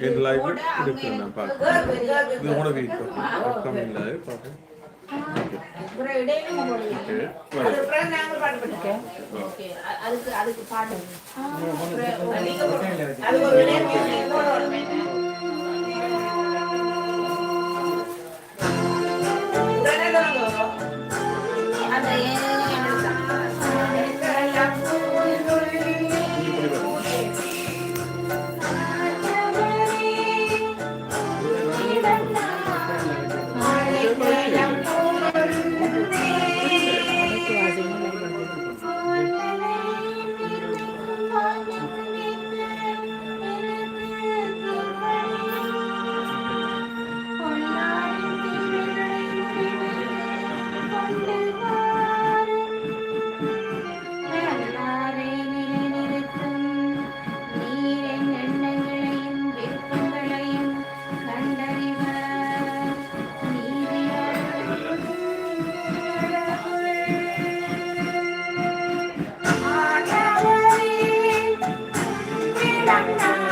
என் live இருக்கிறேன் நான் அதுக்கு அதுக்கு பாட்டு அந்த না